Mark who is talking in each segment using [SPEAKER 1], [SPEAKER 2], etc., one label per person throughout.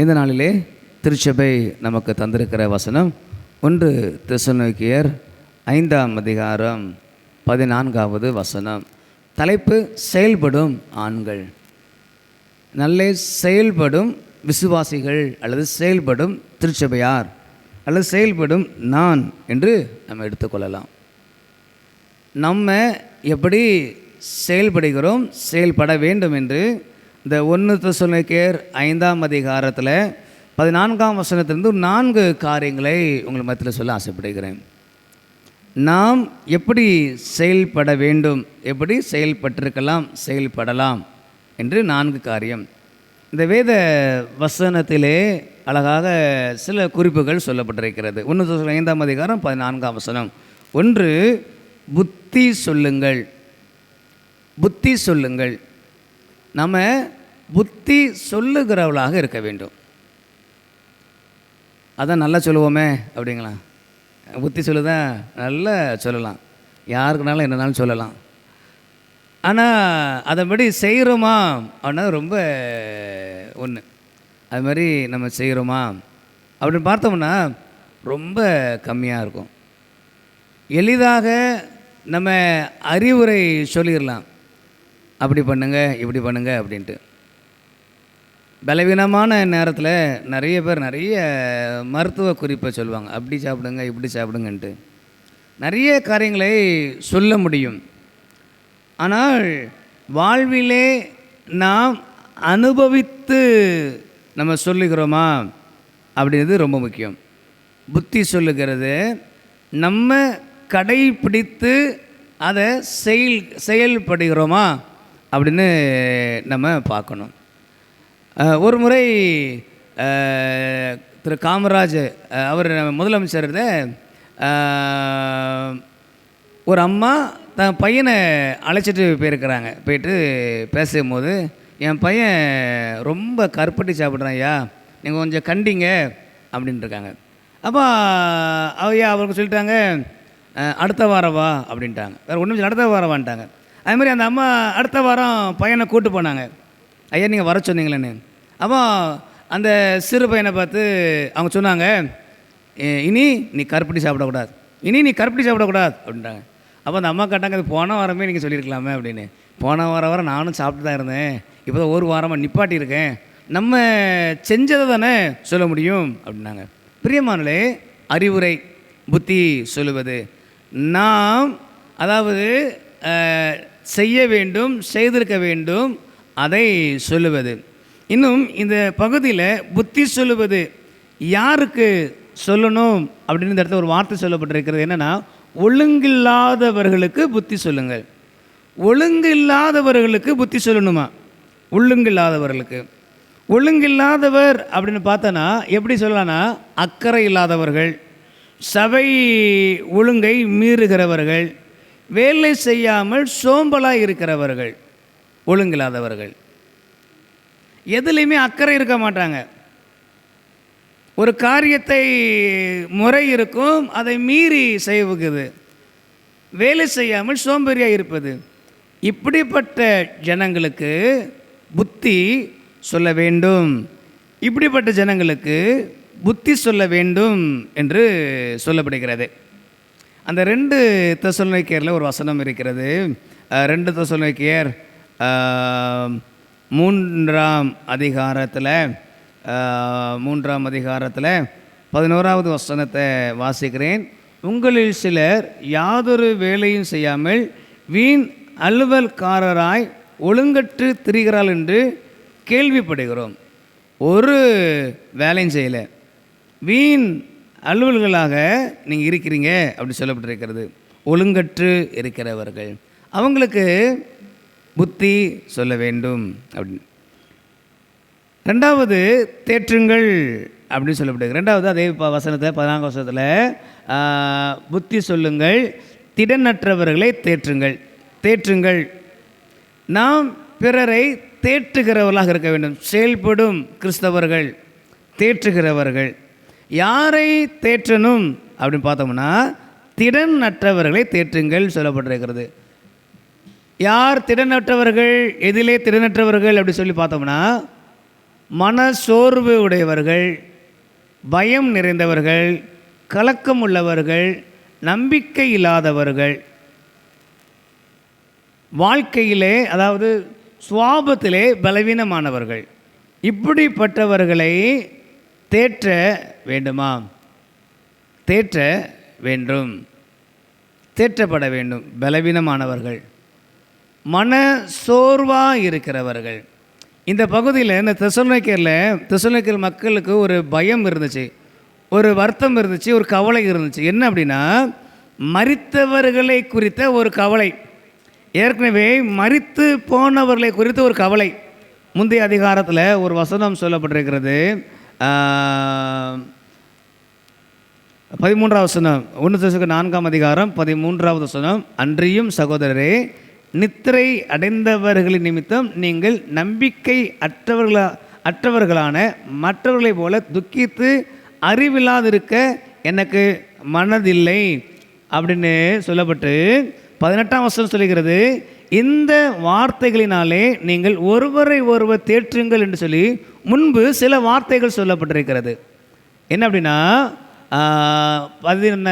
[SPEAKER 1] இந்த நாளிலே திருச்சபை நமக்கு தந்திருக்கிற வசனம். ஒன்று திருசநோக்கியர் ஐந்தாம் அதிகாரம் பதினான்காவது வசனம். தலைப்பு செயல்படும் ஆண்கள். நல்ல செயல்படும் விசுவாசிகள் அல்லது செயல்படும் திருச்சபையார் அல்லது செயல்படும் நான் என்று நம்ம எடுத்துக்கொள்ளலாம் நம்ம எப்படி செயல்படுகிறோம் செயல்பட வேண்டும் என்று இந்த ஒன்று தசுனக்கேர் ஐந்தாம் அதிகாரத்தில் பதினான்காம் வசனத்திலிருந்து நான்கு காரியங்களை உங்கள் மத்தியில் சொல்ல ஆசைப்படுகிறேன். நாம் எப்படி செயல்பட வேண்டும்? எப்படி செயல்பட்டிருக்கலாம்? செயல்படலாம் என்று நான்கு காரியம். இந்த வேத வசனத்திலே அழகாக சில குறிப்புகள் சொல்லப்பட்டிருக்கிறது. ஒன்று ஐந்தாம் அதிகாரம் பதினான்காம் வசனம். ஒன்று புத்தி சொல்லுங்கள். புத்தி சொல்லுங்கள். நம்ம புத்தி சொல்லுகிறவளாக இருக்க வேண்டும். அதான் நல்லா சொல்லுவோமே அப்படிங்களா? புத்தி சொல்லுதான் நல்லா சொல்லலாம். யாருக்குனாலும் என்னனாலும் சொல்லலாம். ஆனால் அதன்படி செய்கிறோமா அப்படின்னா ரொம்ப ஒன்று அது மாதிரி நம்ம செய்கிறோமா அப்படின்னு பார்த்தோம்னா ரொம்ப கம்மியாக இருக்கும். எளிதாக நம்ம அறிவுரை சொல்லிடலாம். அப்படி பண்ணுங்கள் இப்படி பண்ணுங்கள் அப்படின்ட்டு. பலவீனமான நேரத்தில் நிறைய பேர் நிறைய மருத்துவ குறிப்பை சொல்லுவாங்க. அப்படி சாப்பிடுங்க இப்படி சாப்பிடுங்கன்ட்டு. நிறைய காரியங்களை சொல்ல முடியும். ஆனால் வாழ்விலே நாம் அனுபவித்து நம்ம சொல்லுகிறோமா அப்படின்றது ரொம்ப முக்கியம். புத்தி சொல்லுகிறது நம்ம கடைப்பிடித்து அதை செயல் செயல்படுகிறோமா அப்படின்னு நம்ம பார்க்கணும். ஒரு முறை திரு காமராஜ் அவர் முதலமைச்சர் ஒரு அம்மா தன் பையனை அழைச்சிட்டு போயிருக்கிறாங்க. போயிட்டு பேசும்போது என் பையன் ரொம்ப கருப்பட்டி சாப்பிட்றான் ஐயா. நீங்கள் கொஞ்சம் கண்டிங்க அப்படின்ட்டு இருக்காங்க. அப்போ ஐயா அவருக்கு சொல்லிட்டாங்க அடுத்த வாரம் வா அப்படின்ட்டாங்க. வேறு ஒன்றும் அடுத்த வாரம் வான்ட்டாங்க. அது மாதிரி அந்த அம்மா அடுத்த வாரம் பையனை கூட்டு போனாங்க. ஐயா நீங்கள் வர சொன்னீங்களேன்னு. அப்போ அந்த சிறு பையனை பார்த்து அவங்க சொன்னாங்க இனி நீ கருப்பட்டி சாப்பிடக்கூடாது. இனி நீ கருப்பட்டி சாப்பிடக்கூடாது. அப்படின்ட்டாங்க. அப்போ அந்த அம்மா கேட்டாங்க அது போன வாரமே நீங்கள் சொல்லியிருக்கலாமே அப்படின்னு. போன வாரம் வாரம் நானும் சாப்பிட்டு தான் இருந்தேன். இப்போ தான் ஒரு வாரமாக நிப்பாட்டியிருக்கேன். நம்ம செஞ்சதை தானே சொல்ல முடியும்? அப்படின்னாங்க. பிரியமானலே அறிவுரை புத்தி சொல்லுவது. நாம் அதாவது செய்ய வேண்டும் செய்திருக்க வேண்டும் அதை சொல்லுவது. இன்னும் இந்த பகுதியில் புத்தி சொல்லுவது யாருக்கு சொல்லணும் அப்படின்னு இந்த இடத்துல ஒரு வார்த்தை சொல்லப்பட்டிருக்கிறது. என்னென்னா ஒழுங்கில்லாதவர்களுக்கு புத்தி சொல்லுங்கள். ஒழுங்கில்லாதவர்களுக்கு புத்தி சொல்லணுமா? ஒழுங்கில்லாதவர்களுக்கு. ஒழுங்கில்லாதவர் அப்படின்னு பார்த்தோன்னா எப்படி சொல்லலாம்னா அக்கறை இல்லாதவர்கள் சபை ஒழுங்கை மீறுகிறவர்கள் வேலை செய்யாமல் சோம்பலாக இருக்கிறவர்கள் ஒழுங்கில்லாதவர்கள். எதுலேயுமே அக்கறை இருக்க மாட்டாங்க. ஒரு காரியத்தை முறை இருக்கும் அதை மீறி செய்வது வேலை செய்யாமல் சோம்பேறியாக இருப்பது. இப்படிப்பட்ட ஜனங்களுக்கு புத்தி சொல்ல வேண்டும். இப்படிப்பட்ட ஜனங்களுக்கு புத்தி சொல்ல வேண்டும் என்று சொல்லப்படுகிறது. அந்த ரெண்டு தசோல்நோக்கியரில் ஒரு வசனம் இருக்கிறது. ரெண்டு தசோல்நோக்கியர் மூன்றாம் அதிகாரத்தில் மூன்றாம் அதிகாரத்தில் பதினோராவது வசனத்தை வாசிக்கிறேன். உங்களில் சிலர் யாதொரு வேலையும் செய்யாமல் வீண் அலுவல்காரராய் ஒழுங்கற்று திரிகிறாள் என்று கேள்விப்படுகிறோம். ஒரு வேலையும் செய்யலை. வீண் அலுவல்களாக நீங்கள் இருக்கிறீங்க அப்படி சொல்லப்பட்டிருக்கிறது. ஒழுங்கற்று இருக்கிறவர்கள். அவங்களுக்கு புத்தி சொல்ல வேண்டும் அப்படின்னு. ரெண்டாவது தேற்றுங்கள் அப்படின்னு சொல்லப்படுகிறது ரெண்டாவது அதே ப- வசனத்தை பதினான்கு வசனத்தில் புத்தி சொல்லுங்கள் திடனற்றவர்களை தேற்றுங்கள். தேற்றுங்கள். நாம் பிறரை தேற்றுகிறவர்களாக இருக்க வேண்டும். செயல்படும் கிறிஸ்தவர்கள் தேற்றுகிறவர்கள். யாரை தேற்றணும்? அப்படின்னு பார்த்தோம்னா திறன் அற்றவர்களை தேற்றுங்கள் சொல்லப்பட்டிருக்கிறது. யார் திடனற்றவர்கள் எதிலே திடனற்றவர்கள் அப்படி சொல்லி பார்த்தோம்னா மன சோர்வு உடையவர்கள் பயம் நிறைந்தவர்கள் கலக்கம் உள்ளவர்கள் நம்பிக்கை இல்லாதவர்கள் வாழ்க்கையிலே அதாவது சுவாபத்திலே பலவீனமானவர்கள். இப்படிப்பட்டவர்களை தேற்ற வேண்டுமா? தேற்ற வேண்டும். தேற்றப்பட வேண்டும். பலவீனமானவர்கள். மன சோர்வாக இருக்கிறவர்கள். இந்த பகுதியில் இந்த தெசலோனிக்கரில் தெசலோனிக்கர் மக்களுக்கு ஒரு பயம் இருந்துச்சு. ஒரு வருத்தம் இருந்துச்சு ஒரு கவலை இருந்துச்சு. என்ன அப்படின்னா மறித்தவர்களை குறித்த ஒரு கவலை. ஏற்கனவே மறித்து போனவர்களை குறித்த ஒரு கவலை. முந்தைய அதிகாரத்தில் ஒரு வசனம் சொல்லப்பட்டிருக்கிறது. பதிமூன்றாவது வசனம் ஒன்று தசுக்கு நான்காம் அதிகாரம் பதிமூன்றாவது சனம் அன்றியும் சகோதரரே நித்திரை அடைந்தவர்களின் நிமித்தம் நீங்கள் நம்பிக்கை அற்றவர்களா அற்றவர்களான மற்றவர்களைப் போல துக்கித்து அறிவில்லாதிருக்க எனக்கு மனதில்லை அப்படின்னு சொல்லப்பட்டு பதினெட்டாம் வருஷம் சொல்லுகிறது இந்த வார்த்தைகளினாலே நீங்கள் ஒருவரை ஒருவர் தேற்றுங்கள் என்று சொல்லி முன்பு சில வார்த்தைகள் சொல்லப்பட்டிருக்கிறது. என்ன அப்படின்னா பதின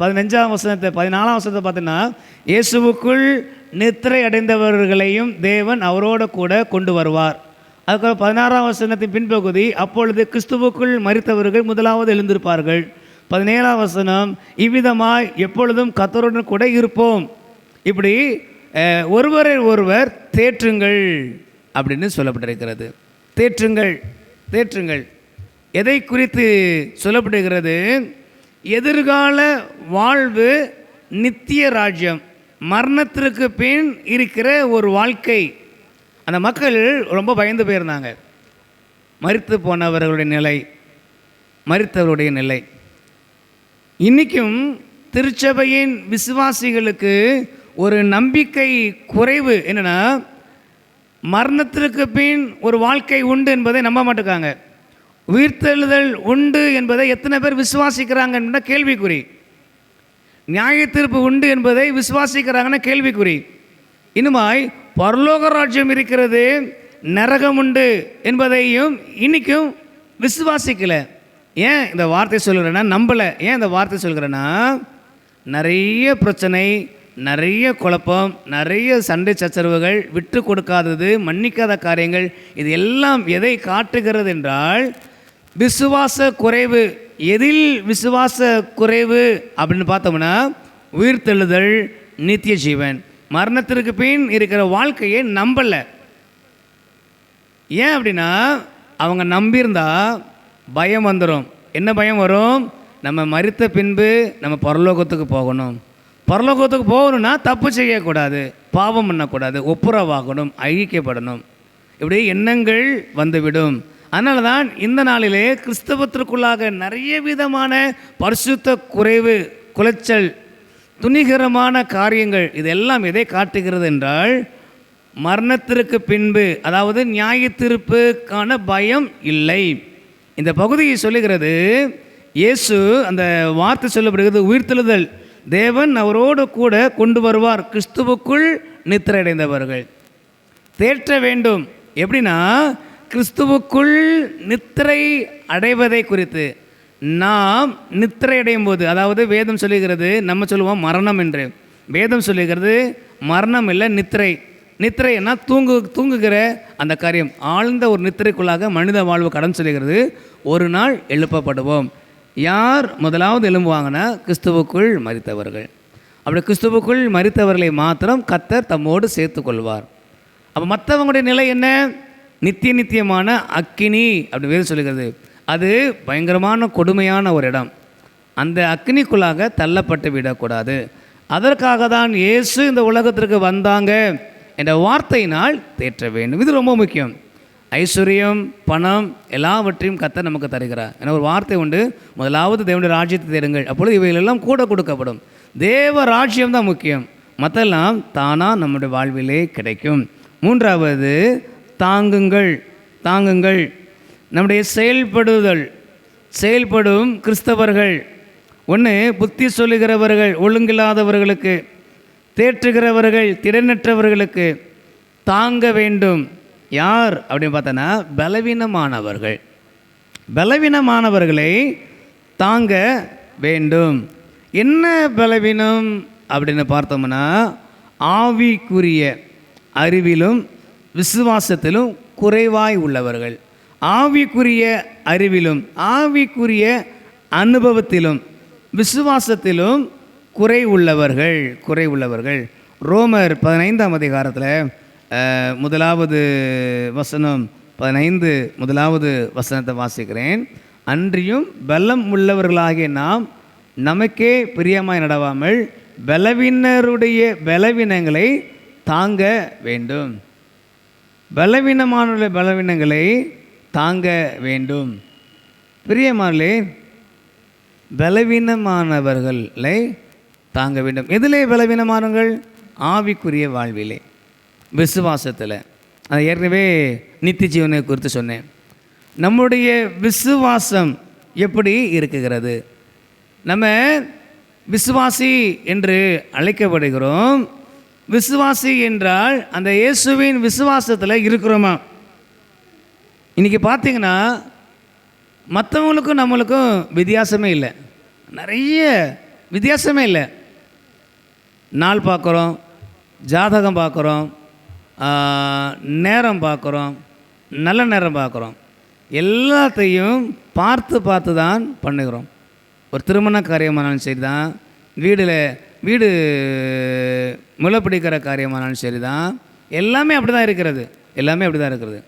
[SPEAKER 1] பதினஞ்சாம் வசனத்தை பதினாலாம் வசனத்தை பார்த்தீங்கன்னா இயேசுவுக்குள் நித்திரை அடைந்தவர்களையும் தேவன் அவரோட கூட கொண்டு வருவார். அதுக்கப்புறம் பதினாறாம் வசனத்தின் பின்பகுதி அப்பொழுது கிறிஸ்துவுக்குள் மறித்தவர்கள் முதலாவது எழுந்திருப்பார்கள். பதினேழாம் வசனம் இவ்விதமாய் எப்பொழுதும் கத்தருடன் கூட இருப்போம். இப்படி ஒருவரை ஒருவர் தேற்றுங்கள் அப்படின்னு சொல்லப்பட்டிருக்கிறது. தேற்றுங்கள் தேற்றுங்கள். எதை குறித்து சொல்லப்படுகிறது? எதிர்கால வாழ்வு நித்திய ராஜ்யம். மரணத்திற்கு பின் இருக்கிற ஒரு வாழ்க்கை. அந்த மக்கள் ரொம்ப பயந்து போயிருந்தாங்க. மறித்து போனவர்களுடைய நிலை மறித்தவருடைய நிலை. இன்றைக்கும் திருச்சபையின் விசுவாசிகளுக்கு ஒரு நம்பிக்கை குறைவு என்னென்னா மரணத்திற்கு பின் ஒரு வாழ்க்கை உண்டு என்பதை நம்ப மாட்டேங்காங்க உயிர்த்தெழுதல் உண்டு என்பதை எத்தனை பேர் விசுவாசிக்கிறாங்க என்ற கேள்விக்குறி. நியாய தீர்ப்பு உண்டு என்பதை விசுவாசிக்கிறாங்கன்னா கேள்விக்குறி. இனிமாய் பரலோக ராஜ்யம் இருக்கிறது நரகம் உண்டு என்பதையும் இன்றைக்கும் விசுவாசிக்கலை. ஏன் இந்த வார்த்தை சொல்கிறேன்னா நம்பலை. ஏன் இந்த வார்த்தை சொல்கிறேன்னா நிறைய பிரச்சனை நிறைய குழப்பம் நிறைய சண்டை சச்சரவுகள் விட்டு கொடுக்காதது மன்னிக்காத காரியங்கள் இது எல்லாம் எதை காட்டுகிறது என்றால் விசுவாச குறைவு. எதில் விசுவாச குறைவு அப்படின்னு பார்த்தோம்னா உயிர்த்தெழுதல் நித்திய ஜீவன். மரணத்திற்கு பின் இருக்கிற வாழ்க்கையை நம்பலை. ஏன் அப்படின்னா அவங்க நம்பியிருந்தா பயம் வந்துடும் என்ன பயம் வரும்? நம்ம மறித்த பின்பு நம்ம பரலோகத்துக்கு போகணும். பரலோகத்துக்கு போகணும்னா தப்பு செய்யக்கூடாது பாவம் பண்ணக்கூடாது ஒப்புரவாகணும் அழிக்கப்படணும். இப்படி எண்ணங்கள் வந்துவிடும். அதனால தான் இந்த நாளிலே கிறிஸ்தவத்திற்குள்ளாக நிறைய விதமான பரிசுத்த குறைவு குலைச்சல் துணிகரமான காரியங்கள் இதெல்லாம் எதை காட்டுகிறது என்றால் மரணத்திற்கு பின்பு அதாவது நியாய தீர்ப்புக்கான பயம் இல்லை. இந்த பகுதியை சொல்லுகிறது இயேசு அந்த வார்த்தை சொல்லப்படுகிறது உயிர்த்தெழுதல். தேவன் அவரோடு கூட கொண்டு வருவார். கிறிஸ்துவுக்குள் நித்திரை அடைந்தவர்கள் தேற்ற வேண்டும். எப்படின்னா கிறிஸ்துவுக்குள் நித்திரை அடைவதை குறித்து. நாம் நித்திரை அடையும் போது அதாவது வேதம் சொல்லுகிறது நம்ம சொல்லுவோம் மரணம் என்று. வேதம் சொல்லுகிறது மரணம் இல்லை நித்திரை. நித்திரைன்னா தூங்கு தூங்குகிற அந்த காரியம். ஆழ்ந்த ஒரு நித்திரைக்குள்ளாக மனித வாழ்வு கடன் சொல்லுகிறது ஒரு நாள் எழுப்பப்படுவோம். யார் முதலாவது எழும்புவாங்கன்னா கிறிஸ்துவுக்குள் மரித்தவர்கள் அப்படி கிறிஸ்துவுக்குள் மறித்தவர்களை மாத்திரம் கத்தர் தம்மோடு சேர்த்து கொள்வார் அப்போ மற்றவங்களுடைய நிலை என்ன? நித்திய நித்தியமான அக்கினி அப்படி வேறு சொல்லுகிறது. அது பயங்கரமான கொடுமையான ஒரு இடம். அந்த அக்னிக்குள்ளாக தள்ளப்பட்டு விடக்கூடாது. அதற்காக தான் இயேசு இந்த உலகத்திற்கு வந்தாங்க என்ற வார்த்தையினால் தேற்ற வேண்டும். இது ரொம்ப முக்கியம். ஐஸ்வர்யம் பணம் எல்லாவற்றையும் கத்த நமக்கு தருகிறார். என ஒரு வார்த்தை உண்டு. முதலாவது தேவனுடைய ராஜ்யத்தை தேடுங்கள். அப்பொழுது இவைகளெல்லாம் கூட கொடுக்கப்படும். தேவ ராஜ்யம் தான் முக்கியம். மற்றெல்லாம் தானாக நம்முடைய வாழ்விலே கிடைக்கும். மூன்றாவது தாங்குங்கள். தாங்குங்கள். நம்முடைய செயல்படுதல். செயல்படும் கிறிஸ்தவர்கள். ஒன்று புத்தி சொல்லுகிறவர்கள் ஒழுங்கில்லாதவர்களுக்கு தேற்றுகிறவர்கள் திறனற்றவர்களுக்கு தாங்க வேண்டும். யார் அப்படின்னு பார்த்தோன்னா பலவீனமானவர்கள். பலவீனமானவர்களை தாங்க வேண்டும். என்ன பலவீனம் அப்படின்னு பார்த்தோம்னா ஆவிக்குரிய அறிவிலும் விசுவாசத்திலும் குறைவாய் உள்ளவர்கள். ஆவிக்குரிய அறிவிலும் ஆவிக்குரிய அனுபவத்திலும் விசுவாசத்திலும் குறை உள்ளவர்கள் குறை உள்ளவர்கள். ரோமர் பதினைந்தாம் அதிகாரத்தில் முதலாவது வசனம் பதினைந்து முதலாவது வசனத்தை வாசிக்கிறேன். அன்றியும் பலம் உள்ளவர்களாகிய நாம் நமக்கே பிரியமாய் நடவாமல் பலவீனருடைய பலவீனங்களை தாங்க வேண்டும். பலவீனமான பலவீனங்களை தாங்க வேண்டும். பிரியமானே பலவீனமானவர்களை தாங்க வேண்டும். எதிலே பலவீனமானவர்கள்? ஆவிக்குரிய வாழ்விலே. விசுவாசத்தில். அது ஏற்கனவே நித்திய ஜீவனை குறித்து சொன்னேன். நம்முடைய விசுவாசம் எப்படி இருக்குகிறது? நம்ம விசுவாசி என்று அழைக்கப்படுகிறோம். விசுவாசி என்றால் அந்த இயேசுவின் விசுவாசத்தில் இருக்கிறோமா? இன்றைக்கி பார்த்தீங்கன்னா மற்றவங்களுக்கும் நம்மளுக்கும் வித்தியாசமே இல்லை. நிறைய வித்தியாசமே இல்லை. நாள் பார்க்குறோம் ஜாதகம் பார்க்குறோம் நேரம் பார்க்குறோம் நல்ல நேரம் பார்க்குறோம். எல்லாத்தையும் பார்த்து பார்த்து தான் பண்ணுகிறோம். ஒரு திருமண காரியமானாலும் சரி தான் வீடில் வீடு முளைப்பிடிக்கிற காரியமானாலும் சரி தான் எல்லாமே அப்படி தான் இருக்கிறது. எல்லாமே அப்படி தான் இருக்கிறது.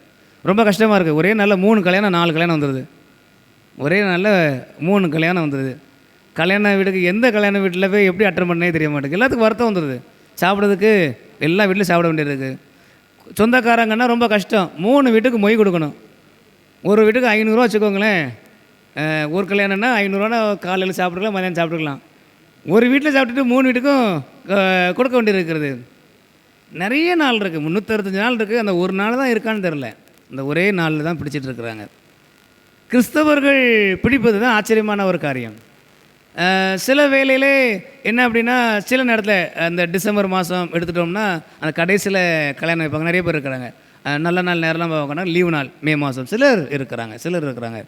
[SPEAKER 1] ரொம்ப கஷ்டமாக இருக்குது ஒரே நல்ல மூணு கல்யாணம் நாலு கல்யாணம் வந்துடுது ஒரே நல்ல மூணு கல்யாணம் வந்துடுது கல்யாண வீட்டுக்கு எந்த கல்யாண வீட்டில் போய் எப்படி அட்டன் பண்ணே தெரிய மாட்டேங்குது. எல்லாத்துக்கும் வருத்தம் வந்துடுது சாப்பிட்றதுக்கு எல்லா வீட்லையும் சாப்பிட வேண்டியது இருக்குது சொந்தக்காரங்கன்னா ரொம்ப கஷ்டம். மூணு வீட்டுக்கு மொய் கொடுக்கணும். ஒரு வீட்டுக்கு ஐநூறுரூவா வச்சுக்கோங்களேன். ஒரு கல்யாணம்னா ஐநூறுரூவா காலையில் சாப்பிட்டுக்கலாம் மதியானம் சாப்பிட்டுக்கலாம். ஒரு வீட்டில் சாப்பிட்டுட்டு மூணு வீட்டுக்கும் கொடுக்க வேண்டியது இருக்கிறது. நிறைய நாள் இருக்குது முந்நூற்றறுபத்தஞ்சு நாள் இருக்குது அந்த ஒரு நாள் தான் இருக்கான்னு தெரில இந்த ஒரே நாளில் தான் பிடிச்சிட்டு இருக்கிறாங்க. கிறிஸ்தவர்கள் பிடிப்பது தான் ஆச்சரியமான ஒரு காரியம். சில வேளையிலே என்ன அப்படின்னா சில நேரத்தில் அந்த டிசம்பர் மாதம் எடுத்துட்டோம்னா அந்த கடைசியில் கல்யாணம் வைப்பாங்க. நிறைய பேர் இருக்கிறாங்க. நல்ல நாள் நேரம்லாம் பார்க்கணும் லீவு நாள் மே மாதம் சிலர் இருக்கிறாங்க சிலர் இருக்கிறாங்க.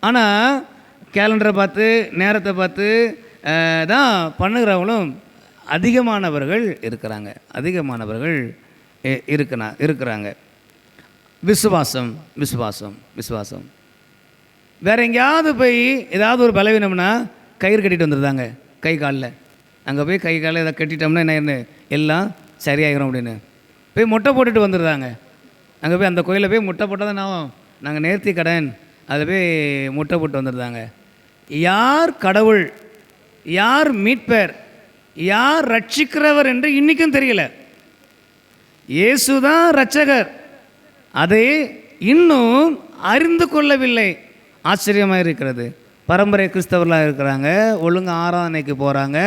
[SPEAKER 1] ஆனால் கேலண்டரை பார்த்து நேரத்தை பார்த்து தான் பண்ணுகிறவங்களும் அதிகமானவர்கள் இருக்கிறாங்க. அதிகமானவர்கள் இ- இருக்கிறாங்க. விசுவாசம் விசுவாசம் விசுவாசம். வேறு எங்கேயாவது போய் ஏதாவது ஒரு பலவீனம்னா கயிறு கட்டிட்டு வந்துருந்தாங்க. கை காலில். அங்கே போய் கை காலில் எதாவது கட்டிட்டோம்னா என்ன என்ன எல்லாம் சரியாயிரும் அப்படின்னு. போய் முட்டை போட்டுட்டு வந்துடுறாங்க அங்கே போய் அந்த கோயிலில் போய் முட்டை போட்டால் தான் நான் நாங்கள் நேர்த்தி கடன். அதில் போய் முட்டை போட்டு வந்துடுறாங்க யார் கடவுள்? யார் மீட்பர்? யார் ரட்சிக்கிறவர் என்று இன்றைக்கும் தெரியல. இயேசு தான் ரட்சகர் அதை இன்னும் அறிந்து கொள்ளவில்லை. ஆச்சரியமாக இருக்கிறது பரம்பரை கிறிஸ்தவர்களாக இருக்கிறாங்க. ஒழுங்காக ஆராதனைக்கு போகிறாங்க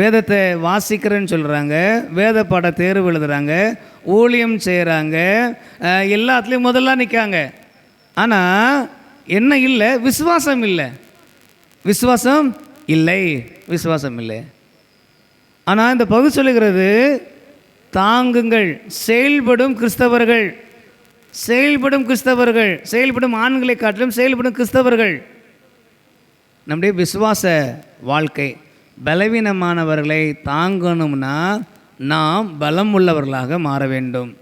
[SPEAKER 1] வேதத்தை வாசிக்கிறேன்னு சொல்கிறாங்க வேத பாட தேர்வு எழுதுகிறாங்க ஊழியம் செய்கிறாங்க எல்லாத்துலேயும் முதல்ல நிற்காங்க ஆனால் என்ன இல்லை? விசுவாசம் இல்லை. விசுவாசம் இல்லை. விசுவாசம் இல்லை. ஆனால் இந்த பகுதி சொல்லுகிறது தாங்குங்கள் செயல்படும் கிறிஸ்தவர்கள். செயல்படும் கிறிஸ்தவர்கள். செயல்படும் ஆண்களை காட்டிலும் செயல்படும் கிறிஸ்தவர்கள். நம்முடைய விசுவாச வாழ்க்கை பலவீனமானவர்களை தாங்கணும்னா நாம் பலம் உள்ளவர்களாக மாற வேண்டும்.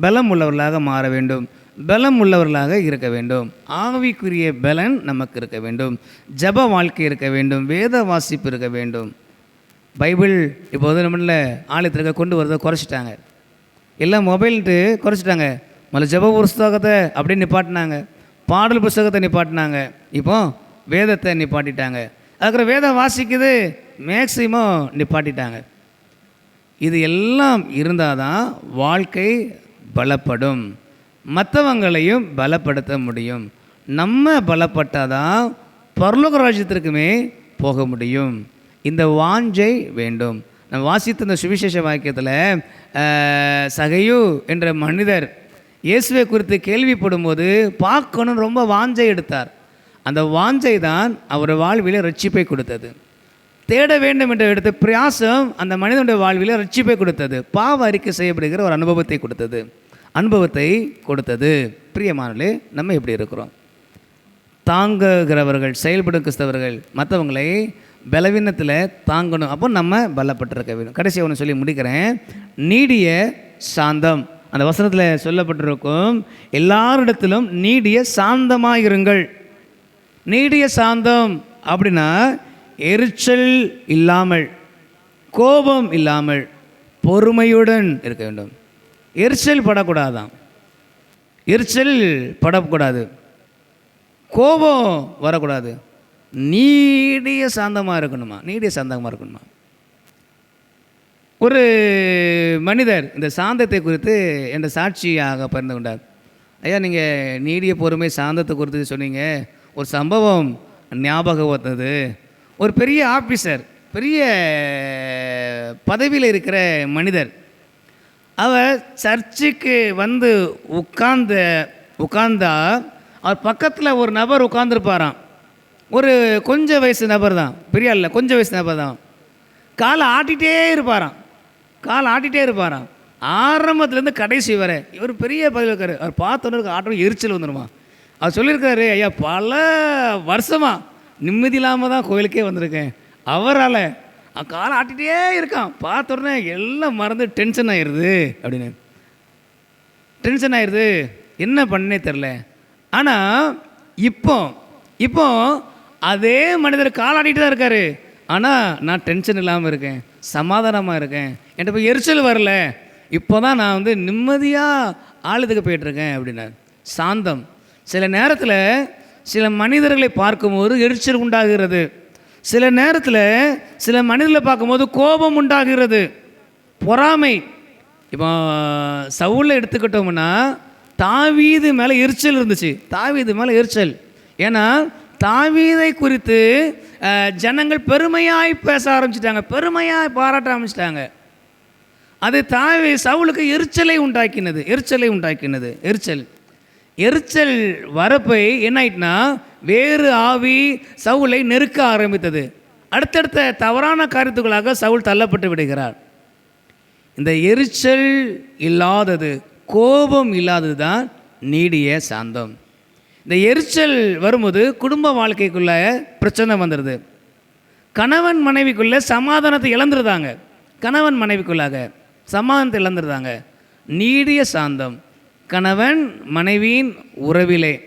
[SPEAKER 1] பலம் உள்ளவர்களாக மாற வேண்டும். பலம் உள்ளவர்களாக இருக்க வேண்டும். ஆவிக்குரிய பலன் நமக்கு இருக்க வேண்டும். ஜப வாழ்க்கை இருக்க வேண்டும். வேத வாசிப்பு இருக்க வேண்டும். பைபிள் இப்போது நம்மள ஆலயத்திற்கு கொண்டு வரதை குறைச்சிட்டாங்க. எல்லாம் மொபைல்ட்டு குறைச்சிட்டாங்க. முதல்ல ஜெப புஸ்தகத்தை அப்படியே நிப்பாட்டினாங்க. பாடல் புஸ்தகத்தை நிப்பாட்டினாங்க. இப்போ வேதத்தை நிப்பாட்டிட்டாங்க. அதுக்கப்புறம் வேதம் வாசிக்குது மேக்சிமம் நிப்பாட்டிட்டாங்க. இது எல்லாம் இருந்தால் தான் வாழ்க்கை பலப்படும். மற்றவங்களையும் பலப்படுத்த முடியும். நம்ம பலப்பட்டால் தான் பரலோக ராஜ்யத்திற்குமே போக முடியும். இந்த வாஞ்சை வேண்டும். நம்ம வாசித்த இந்த சுவிசேஷ வாக்கியத்தில் சகையு என்ற மனிதர் இயேசுவை குறித்து கேள்விப்படும்போது பார்க்கணும் ரொம்ப வாஞ்சை எடுத்தார். அந்த வாஞ்சை தான் அவர் வாழ்விலே ரட்சிப்பை கொடுத்தது. தேட வேண்டும் என்ற எடுத்த பிரயாசம் அந்த மனிதனுடைய வாழ்வில் ரட்சிப்பை கொடுத்தது. பாவ அறிக்கை செய்யப்படுகிற ஒரு அனுபவத்தை கொடுத்தது. அனுபவத்தை கொடுத்தது. பிரியமானே நம்ம எப்படி இருக்கிறோம். தாங்குகிறவர்கள் செயல்படும் கிறிஸ்தவர்கள் மற்றவங்களை பலவீனத்தில் தாங்கணும். அப்போ நம்ம பலப்பட்டிருக்க வேண்டும். கடைசி ஒன்று சொல்லி முடிக்கிறேன். நீடிய சாந்தம். அந்த வசனத்தில் சொல்லப்பட்டிருக்கும் எல்லாரிடத்திலும் நீடிய சாந்தமாக இருங்கள் நீடிய சாந்தம் அப்படின்னா எரிச்சல் இல்லாமல் கோபம் இல்லாமல் பொறுமையுடன் இருக்க வேண்டும். எரிச்சல் படக்கூடாதான் எரிச்சல் படக்கூடாது. கோபம் வரக்கூடாது. நீடிய சாந்தமாக இருக்கணுமா? நீடிய சாந்தமாக இருக்கணுமா? ஒரு மனிதர் இந்த சாந்தத்தை குறித்து என்ற சாட்சியாக பகிர்ந்து கொண்டார் ஐயா நீங்கள் நீடிய பொறுமை சாந்தத்தை குறித்து சொன்னீங்க. ஒரு சம்பவம் ஞாபகம் வந்தது. ஒரு பெரிய ஆஃபீஸர் பெரிய பதவியில் இருக்கிற மனிதர் அவர் சர்ச்சுக்கு வந்து உட்கார்ந்த உட்கார்ந்தா அவர் பக்கத்தில் ஒரு நபர் உட்கார்ந்துருப்பாராம். ஒரு கொஞ்ச வயசு நபர் தான் பெரிய இல்லை கொஞ்ச வயசு நபர் தான் காலை ஆட்டிகிட்டே இருப்பாராம். காலை ஆட்டிகிட்டே இருப்பாராம். ஆரம்பத்துலேருந்து கடைசி வரை இவர் பெரிய பதவி இருக்காரு. அவர் பார்த்தோன்னு ஆட்டம் எரிச்சல் வந்துடுமா அவர் சொல்லியிருக்காரு ஐயா பல வருஷமாக நிம்மதி இல்லாமல் தான் கோயிலுக்கே வந்திருக்கேன். அவரால் காலை ஆட்டிகிட்டே இருக்கான். பார்த்த உடனே எல்லாம் மறந்து டென்ஷன் ஆயிடுது அப்படின்னு. டென்ஷன் ஆயிடுது என்ன பண்ணே தெரில ஆனால் இப்போ இப்போ அதே மனிதர் காலாடிட்டு தான் இருக்காரு. ஆனால் நான் டென்ஷன் இல்லாமல் இருக்கேன். சமாதானமாக இருக்கேன். என்கிட்ட போய் எரிச்சல் வரல. இப்போ தான் நான் வந்து நிம்மதியாக ஆளுதுக்கு போயிட்டுருக்கேன் அப்படின்னார். சாந்தம். சில நேரத்தில் சில மனிதர்களை பார்க்கும்போது எரிச்சல் உண்டாகிறது. சில நேரத்தில் சில மனிதர்களை பார்க்கும்போது கோபம் உண்டாகிறது. பொறாமை. இப்போ சவுலில் எடுத்துக்கிட்டோம்னா தாவீது மேலே எரிச்சல் இருந்துச்சு. தாவீது மேலே எரிச்சல். ஏன்னா தாவீதை குறித்து ஜனங்கள் பெருமையாய் பேச ஆரம்பிச்சிட்டாங்க. பெருமையாய் பாராட்ட ஆரம்பிச்சிட்டாங்க. அது தாவி சவுலுக்கு எரிச்சலை உண்டாக்கினது. எரிச்சலை உண்டாக்கினது. எரிச்சல். எரிச்சல் வரப்பை என்ன ஆயிட்டுனா வேறு ஆவி சவுலை நெருக்க ஆரம்பித்தது. அடுத்தடுத்த தவறான காரியத்துக்குள்ளாக சவுல் தள்ளப்பட்டு விடுகிறார். இந்த எரிச்சல் இல்லாதது கோபம் இல்லாதது தான் நீடிய சாந்தம். இந்த எரிச்சல் வரும்போது குடும்ப வாழ்க்கைக்குள்ள பிரச்சனை வந்துடுது கணவன் மனைவிக்குள்ள சமாதானத்தை இழந்துருதாங்க. கணவன் மனைவிக்குள்ளாக சமாதானத்தை இழந்துருதாங்க. நீடிய சாந்தம். கணவன் மனைவியின் உறவிலே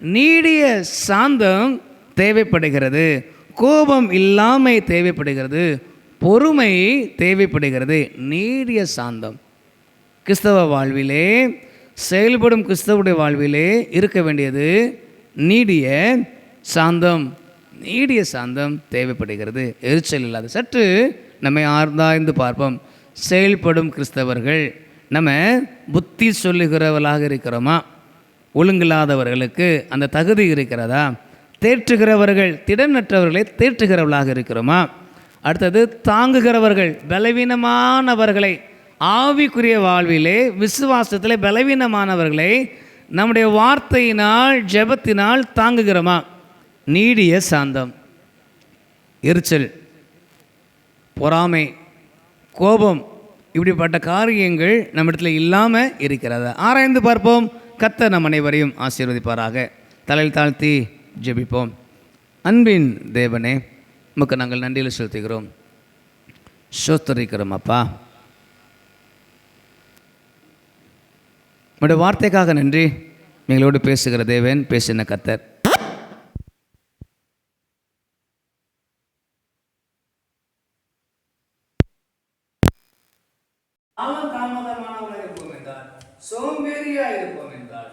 [SPEAKER 1] நீடிய சாந்தம் தேவைப்படுகிறது. கோபம் இல்லாமை தேவைப்படுகிறது. பொறுமை தேவைப்படுகிறது. நீடிய சாந்தம். கிறிஸ்தவ வாழ்விலே செயல்படும் கிறிஸ்தவுடைய வாழ்விலே இருக்க வேண்டியது நீடிய சாந்தம். நீடிய சாந்தம் தேவைப்படுகிறது. எரிச்சல் இல்லாத சற்று நம்மை ஆர்ந்தாய்ந்து பார்ப்போம். செயல்படும் கிறிஸ்தவர்கள் நம்ம புத்தி சொல்லுகிறவர்களாக இருக்கிறோமா? ஒழுங்கில்லாதவர்களுக்கு அந்த தகுதி இருக்கிறதா? தேற்றுகிறவர்கள் திடனற்றவர்களை தேற்றுகிறவர்களாக இருக்கிறோமா? அடுத்தது தாங்குகிறவர்கள் பலவீனமானவர்களை ஆவிக்குரிய வாழ்விலே விசுவாசத்தில் பலவீனமானவர்களை நம்முடைய வார்த்தையினால் ஜெபத்தினால் தாங்குகிறோமா? நீடிய சாந்தம் எரிச்சல் பொறாமை கோபம் இப்படிப்பட்ட காரியங்கள் நம்மிடத்தில் இல்லாமல் இருக்கிறதா ஆராய்ந்து பார்ப்போம். கத்த நம் அனைவரையும் ஆசீர்வதிப்பாராக. தலையில் தாழ்த்தி ஜெபிப்போம். அன்பின் தேவனே உமக்கு நாங்கள் நன்றியில் செலுத்துகிறோம். சோத்தரிக்கிறோம் அப்பா. உங்களுடைய வார்த்தைக்காக நன்றி. எங்களோடு பேசுகிற தேவன் பேசின கத்தர் தாமதமானவர்களாக இருப்போம் என்றால் சோம்பேறியா இருப்போம் என்றால்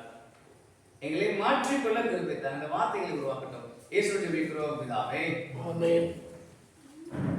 [SPEAKER 1] எங்களை மாற்றிக்கொள்ள விரும்பித்தார் அந்த வார்த்தைகளை உருவாக்கட்டும் இயேசு ஜெபிக்கிறோம் பிதாவே
[SPEAKER 2] Amen.